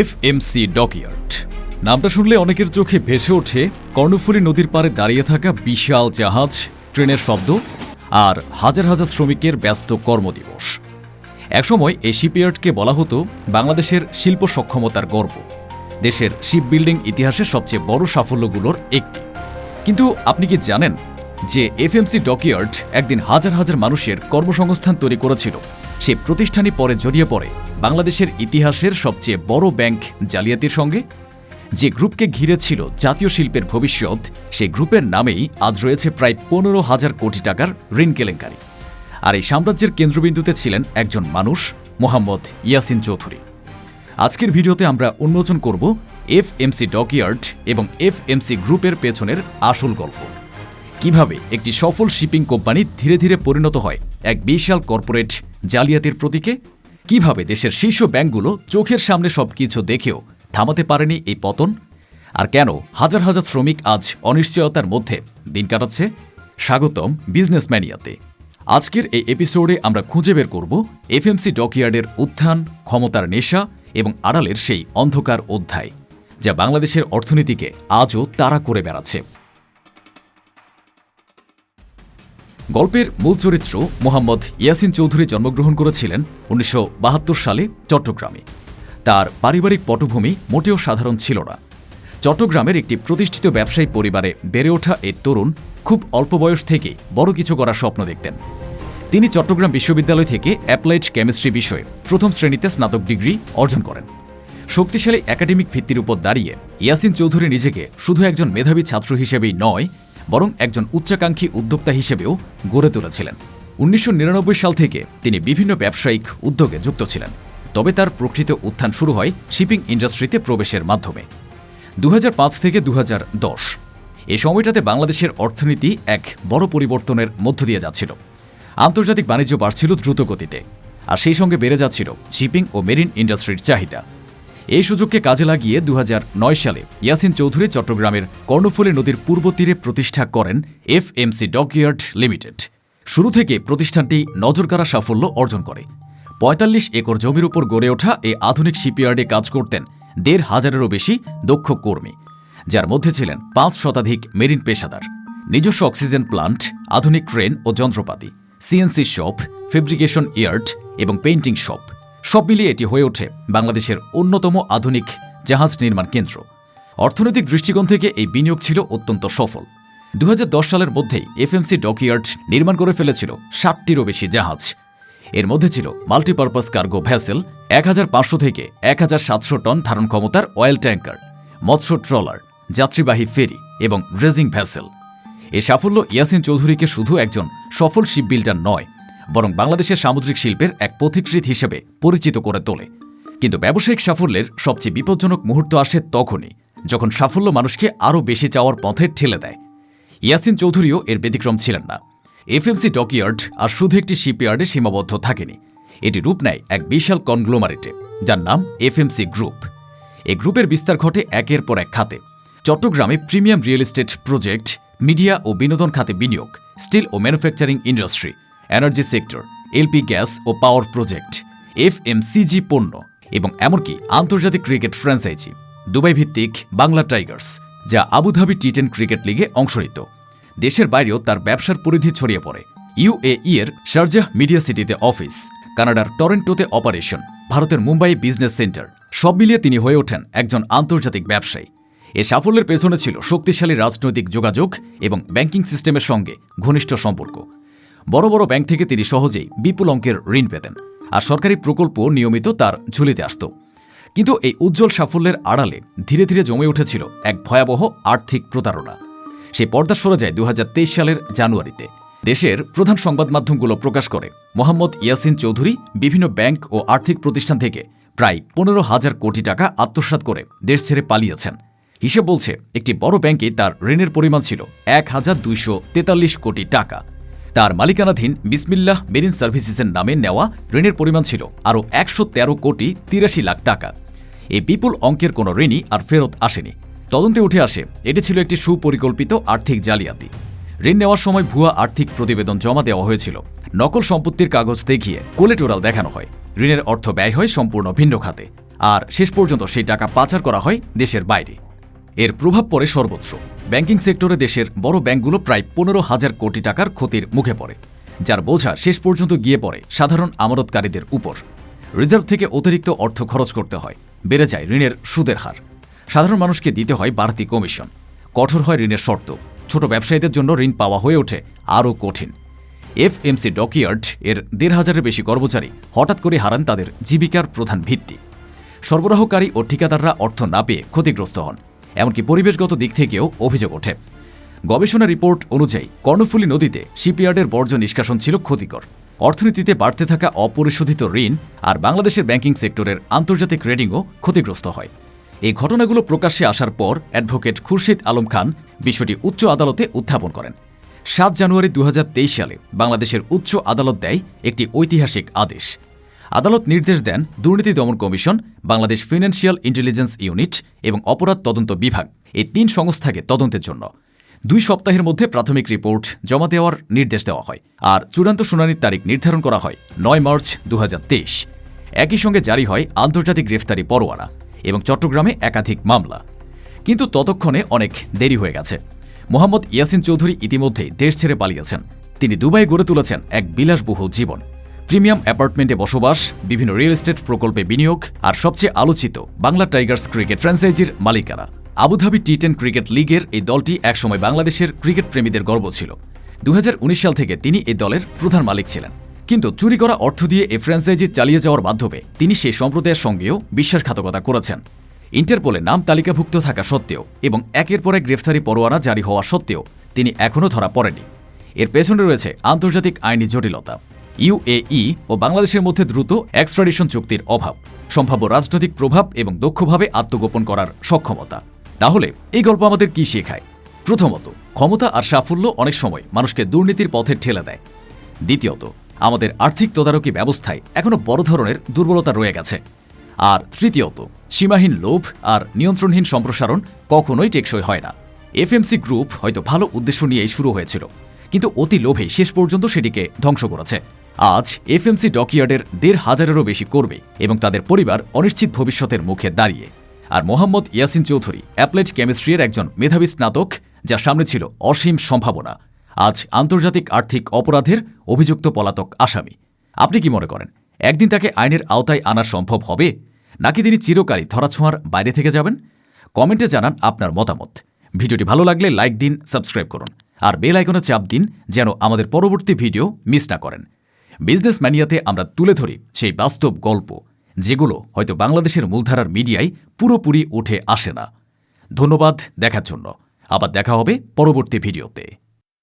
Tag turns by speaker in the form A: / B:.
A: FMC dockyard নামটা শুনলে অনেকের চোখে ভেসে ওঠে, কর্ণফুলী নদীর পাড়ে দাঁড়িয়ে থাকা বিশাল জাহাজ, ট্রেনের শব্দ আর হাজার হাজার শ্রমিকের ব্যস্ত কর্মদিবস। একসময় এই শিপইয়ার্ডকে বলা হতো, বাংলাদেশের শিল্প সক্ষমতার গর্ব। দেশের শিপ বিল্ডিং ইতিহাসের সবচেয়ে বড় সাফল্যগুলোর একটি। কিন্তু আপনি কি জানেন যে এফএমসি ডকইয়ার্ড একদিন হাজার হাজার মানুষের কর্মসংস্থান তৈরি করেছিল? সেই প্রতিষ্ঠানই পরে জড়িয়ে পড়ে। বাংলাদেশের ইতিহাসের সবচেয়ে বড় ব্যাংক জালিয়াতির সঙ্গে। যে গ্রুপকে ঘিরে ছিল জাতীয় শিল্পের ভবিষ্যৎ সেই গ্রুপের নামেই আজ রয়েছে প্রায় পনেরো হাজার কোটি টাকার ঋণ কেলেঙ্কারি। আর এই সাম্রাজ্যের কেন্দ্রবিন্দুতে ছিলেন একজন মানুষ, মোহাম্মদ ইয়াসিন চৌধুরী। আজকের ভিডিওতে আমরা উন্মোচন করব এফএমসি ডকইয়ার্ড এবং এফএমসি গ্রুপের পেছনের আসল গল্প। কীভাবে একটি সফল শিপিং কোম্পানি ধীরে ধীরে পরিণত হয় এক বিশাল কর্পোরেট জালিয়াতির প্রতীকে? কীভাবে দেশের শীর্ষ ব্যাংকগুলো চোখের সামনে সবকিছু দেখেও থামাতে পারেনি এই পতন? আর কেন হাজার হাজার শ্রমিক আজ অনিশ্চয়তার মধ্যে দিন কাটাচ্ছে? স্বাগতম বিজনেস ম্যানিয়াতে আজকের এই এপিসোডে আমরা খুঁজে বের করব এফএমসি ডকইয়ার্ডের উত্থান, ক্ষমতার নেশা এবং আড়ালের সেই অন্ধকার অধ্যায়, যা বাংলাদেশের অর্থনীতিকে আজও তাড়া করে বেড়াচ্ছে। গল্পের মূল চরিত্র মোহাম্মদ ইয়াসিন চৌধুরী জন্মগ্রহণ করেছিলেন উনিশশো বাহাত্তর সালে চট্টগ্রামে। তার পারিবারিক পটভূমি মোটেও সাধারণ ছিল না। চট্টগ্রামের একটি প্রতিষ্ঠিত ব্যবসায়ী পরিবারে বেড়ে ওঠা এই তরুণ খুব অল্প বয়স থেকেই বড় কিছু করার স্বপ্ন দেখতেন। তিনি চট্টগ্রাম বিশ্ববিদ্যালয় থেকে অ্যাপ্লাইড কেমিস্ট্রি বিষয়ে প্রথম শ্রেণীতে স্নাতক ডিগ্রি অর্জন করেন। শক্তিশালী একাডেমিক ভিত্তির উপর দাঁড়িয়ে ইয়াসিন চৌধুরী নিজেকে শুধু একজন মেধাবী ছাত্র হিসেবেই নয় বরং একজন উচ্চাকাঙ্ক্ষী উদ্যোক্তা হিসেবেও গড়ে তুলেছিলেন। উনিশশো নিরানব্বই সাল থেকে তিনি বিভিন্ন ব্যবসায়িক উদ্যোগে যুক্ত ছিলেন। তবে তার প্রকৃত উত্থান শুরু হয় শিপিং ইন্ডাস্ট্রিতে প্রবেশের মাধ্যমে। দু হাজার পাঁচ থেকে দু এই সময়টাতে বাংলাদেশের অর্থনীতি এক বড় পরিবর্তনের মধ্য দিয়ে যাচ্ছিল। আন্তর্জাতিক বাণিজ্য বাড়ছিল দ্রুত গতিতে আর সেই সঙ্গে বেড়ে যাচ্ছিল শিপিং ও মেরিন ইন্ডাস্ট্রির চাহিদা। এই সুযোগকে কাজে লাগিয়ে দু হাজার নয় সালে ইয়াসিন চৌধুরী চট্টগ্রামের কর্ণফুলী নদীর পূর্ব তীরে প্রতিষ্ঠা করেন এফএমসি ডকইয়ার্ড লিমিটেড। শুরু থেকে প্রতিষ্ঠানটি নজরকাড়া সাফল্য অর্জন করে। পঁয়তাল্লিশ একর জমির উপর গড়ে ওঠা এই আধুনিক শিপইয়ার্ডে কাজ করতেন দেড় হাজারেরও বেশি দক্ষ কর্মী, যার মধ্যে ছিলেন পাঁচ শতাধিক মেরিন পেশাদার, নিজস্ব অক্সিজেন প্লান্ট, আধুনিক ট্রেন ও যন্ত্রপাতি, সিএনসি শপ, ফেব্রিকেশন ইয়ার্ড এবং পেইন্টিং শপ। সব মিলিয়ে এটি হয়ে ওঠে বাংলাদেশের অন্যতম আধুনিক জাহাজ নির্মাণ কেন্দ্র। অর্থনৈতিক দৃষ্টিকোণ থেকে এই বিনিয়োগ ছিল অত্যন্ত সফল। দু হাজার দশ সালের মধ্যেই এফএমসি ডকইয়ার্ড নির্মাণ করে ফেলেছিল ষাটটিরও বেশি জাহাজ। এর মধ্যে ছিল মাল্টিপারপাস কার্গো ভ্যাসেল এক থেকে এক টন ধারণ ক্ষমতার অয়েল ট্যাঙ্কার, মৎস্য ট্রলার, যাত্রীবাহী ফেরি এবং ড্রেজিং ভ্যাসেল। এই সাফল্য ইয়াসিন চৌধুরীকে শুধু একজন সফল শিপ বিল্ডার নয় বরং বাংলাদেশের সামুদ্রিক শিল্পের এক পথিকৃত হিসেবে পরিচিত করে তোলে। কিন্তু ব্যবসায়িক সাফল্যের সবচেয়ে বিপজ্জনক মুহূর্ত আসে তখনই, যখন সাফল্য মানুষকে আরও বেশি চাওয়ার পথে ঠেলে দেয়। ইয়াসিন চৌধুরীও এর ব্যতিক্রম ছিলেন না। এফএমসি ডকইয়ার্ড আর শুধু একটি শিপইয়ার্ডে সীমাবদ্ধ থাকেনি। এটি রূপ নেয় এক বিশাল কনগ্লোমারেটে, যার নাম এফএমসি গ্রুপ। এই গ্রুপের বিস্তার ঘটে একের পর এক খাতে। চট্টগ্রামে premium real estate project, media ও বিনোদন খাতে বিনিয়োগ, স্টিল ও manufacturing industry energy sector, LP gas ও পাওয়ার প্রজেক্ট, এফএমসিজি পণ্য এবং এমনকি আন্তর্জাতিক ক্রিকেট ফ্র্যাঞ্চাইজি। দুবাই ভিত্তিক বাংলা টাইগার্স, যা Abu Dhabi T ten cricket লিগে অংশ নিত। দেশের বাইরেও তার ব্যবসার পরিধি ছড়িয়ে পড়ে। ইউএই এর শারজাহ মিডিয়া সিটিতে অফিস, কানাডার টরেন্টোতে অপারেশন, ভারতের মুম্বাই বিজনেস সেন্টার, সব মিলিয়ে তিনি হয়ে ওঠেন একজন আন্তর্জাতিক ব্যবসায়ী। এ সাফল্যের পেছনে ছিল শক্তিশালী রাজনৈতিক যোগাযোগ এবং ব্যাংকিং সিস্টেমের সঙ্গে ঘনিষ্ঠ সম্পর্ক। বড় বড় ব্যাংক থেকে তিনি সহজেই বিপুল অঙ্কের ঋণ পেতেন, আর সরকারি প্রকল্প নিয়মিত তার ঝুলিতে আসত। কিন্তু এই উজ্জ্বল সাফল্যের আড়ালে ধীরে ধীরে জমে উঠেছিল এক ভয়াবহ আর্থিক প্রতারণা। সেই পর্দা সরে যায় দু হাজার তেইশ সালের জানুয়ারিতে। দেশের প্রধান সংবাদ মাধ্যমগুলো প্রকাশ করে, মোহাম্মদ ইয়াসিন চৌধুরী বিভিন্ন ব্যাংক ও আর্থিক প্রতিষ্ঠান থেকে প্রায় পনেরো হাজার কোটি টাকা আত্মসাৎ করে দেশ ছেড়ে পালিয়েছেন। হিসেব বলছে, একটি বড় ব্যাংকে তার ঋণের পরিমাণ ছিল এক হাজার দুইশো তেতাল্লিশ কোটি টাকা। তার মালিকানাধীন বিসমিল্লাহ মেরিন সার্ভিসেসের নামে নেওয়া ঋণের পরিমাণ ছিল আরও একশো তেরো কোটি তিরাশি লাখ টাকা। এই বিপুল অঙ্কের কোনো ঋণই আর ফেরত আসেনি। তদন্তে উঠে আসে, এটি ছিল একটি সুপরিকল্পিত আর্থিক জালিয়াতি। ঋণ নেওয়ার সময় ভুয়া আর্থিক প্রতিবেদন জমা দেওয়া হয়েছিল। নকল সম্পত্তির কাগজ দেখিয়ে কোলেটোরাল দেখানো হয়। ঋণের অর্থ ব্যয় হয় সম্পূর্ণ ভিন্ন খাতে। আর শেষ পর্যন্ত সেই টাকা পাচার করা হয় দেশের বাইরে। এর প্রভাব পড়ে সর্বত্র। ব্যাংকিং সেক্টরে দেশের বড় ব্যাংকগুলো প্রায় পনেরো হাজার কোটি টাকার ক্ষতির মুখে পড়ে, যার বোঝা শেষ পর্যন্ত গিয়ে পড়ে সাধারণ আমানতকারীদের উপর। রিজার্ভ থেকে অতিরিক্ত অর্থ খরচ করতে হয়, বেড়ে যায় ঋণের সুদের হার। সাধারণ মানুষকে দিতে হয় বাড়তি কমিশন। কঠোর হয় ঋণের শর্ত। ছোট ব্যবসায়ীদের জন্য ঋণ পাওয়া হয়ে ওঠে আরও কঠিন। এফএমসি ডকইয়ার্ড এর দেড় হাজারের বেশি কর্মচারী হঠাৎ করে হারান তাদের জীবিকার প্রধান ভিত্তি। সরবরাহকারী ও ঠিকাদাররা অর্থ না পেয়ে ক্ষতিগ্রস্ত হন। এমনকি পরিবেশগত দিক থেকেও অভিযোগ ওঠে। গবেষণা রিপোর্ট অনুযায়ী, কর্ণফুলী নদীতে শিপইয়ার্ডের বর্জ্য নিষ্কাশন ছিল ক্ষতিকর। অর্থনীতিতে বাড়তে থাকা অপরিশোধিত ঋণ আর বাংলাদেশের ব্যাংকিং সেক্টরের আন্তর্জাতিক রেটিংও ক্ষতিগ্রস্ত হয়। এই ঘটনাগুলো প্রকাশ্যে আসার পর অ্যাডভোকেট খুরশিদ আলম খান বিষয়টি উচ্চ আদালতে উত্থাপন করেন। সাত জানুয়ারি দু হাজার তেইশ সালে বাংলাদেশের উচ্চ আদালত দেয় একটি ঐতিহাসিক আদেশ। আদালত নির্দেশ দেন দুর্নীতি দমন commission, Bangladesh financial intelligence unit এবং অপরাধ তদন্ত বিভাগ এই তিন সংস্থাকে তদন্তের জন্য। দুই সপ্তাহের মধ্যে প্রাথমিক রিপোর্ট জমা দেওয়ার নির্দেশ দেওয়া হয় আর চূড়ান্ত শুনানির তারিখ নির্ধারণ করা হয় নয় মার্চ দু হাজার তেইশ। একই সঙ্গে জারি হয় আন্তর্জাতিক গ্রেফতারি পরোয়ানা এবং চট্টগ্রামে একাধিক মামলা। কিন্তু ততক্ষণে অনেক দেরি হয়ে গেছে। মোহাম্মদ ইয়াসিন চৌধুরী ইতিমধ্যেই দেশ ছেড়ে পালিয়েছেন। তিনি দুবাই গড়ে তুলেছেন এক বিলাসবহুল জীবন। প্রিমিয়াম অ্যাপার্টমেন্টে বসবাস, বিভিন্ন রিয়েল এস্টেট প্রকল্পে বিনিয়োগ আর সবচেয়ে আলোচিত বাংলা টাইগার্স ক্রিকেট ফ্র্যাঞ্চাইজির মালিকানা। আবুধাবি টি টেন ক্রিকেট লিগের এই দলটি একসময় বাংলাদেশের ক্রিকেট প্রেমীদের গর্ব ছিল। দু হাজার উনিশ সাল থেকে তিনি এই দলের প্রধান মালিক ছিলেন। কিন্তু চুরি করা অর্থ দিয়ে এই ফ্র্যাঞ্চাইজি চালিয়ে যাওয়ার মাধ্যমে তিনি সেই সম্প্রদায়ের সঙ্গেও বিশ্বাসঘাতকতা করেছেন। ইন্টারপোলে নাম তালিকাভুক্ত থাকা সত্ত্বেও এবং একের পর গ্রেফতারি পরোয়ানা জারি হওয়া সত্ত্বেও তিনি এখনও ধরা পড়েনি এর পেছনে রয়েছে আন্তর্জাতিক আইনি জটিলতা। ইউএই ও বাংলাদেশের মধ্যে দ্রুত এক্সট্রাডিশন চুক্তির অভাব, সম্ভাব্য রাজনৈতিক প্রভাব এবং দক্ষভাবে আত্মগোপন করার সক্ষমতা। তাহলে, এই গল্প আমাদের কি শেখায়? প্রথমত, ক্ষমতা আর সাফল্য অনেক সময় মানুষকে দুর্নীতির পথে ঠেলে দেয়। দ্বিতীয়ত, আমাদের আর্থিক তদারকি ব্যবস্থায় এখনও বড় ধরনের দুর্বলতা রয়ে গেছে। আর তৃতীয়ত, সীমাহীন লোভ আর নিয়ন্ত্রণহীন সম্প্রসারণ কখনোই টেকসই হয় না। এফএমসি গ্রুপ হয়তো ভালো উদ্দেশ্য নিয়েই শুরু হয়েছিল, কিন্তু অতি লোভে শেষ পর্যন্ত সেটিকে ধ্বংস করেছে। আজ এফএমসি ডকইয়ার্ডের দেড় হাজারেরও বেশি কর্মী এবং তাদের পরিবার অনিশ্চিত ভবিষ্যতের মুখে দাঁড়িয়ে। আর মোহাম্মদ ইয়াসিন চৌধুরী, অ্যাপ্লাইড কেমিস্ট্রির একজন মেধাবী স্নাতক, যার সামনে ছিল অসীম সম্ভাবনা। আজ আন্তর্জাতিক আর্থিক অপরাধের অভিযুক্ত পলাতক আসামি। আপনি কি মনে করেন, একদিন তাকে আইনের আওতায় আনা সম্ভব হবে, নাকি তিনি চিরকালই ধরাছোঁয়ার বাইরে থেকে যাবেন? কমেন্টে জানান আপনার মতামত। ভিডিওটি ভালো লাগলে লাইক দিন, সাবস্ক্রাইব করুন। আর বেল আইকনে চাপ দিন, যেন আমাদের পরবর্তী ভিডিও মিস না করেন। বিজনেস ম্যানিয়াতে আমরা তুলে ধরি সেই বাস্তব গল্প, যেগুলো হয়তো বাংলাদেশের মূলধারার মিডিয়ায় পুরোপুরি উঠে আসে না। ধন্যবাদ দেখার জন্য। আবার দেখা হবে পরবর্তী ভিডিওতে।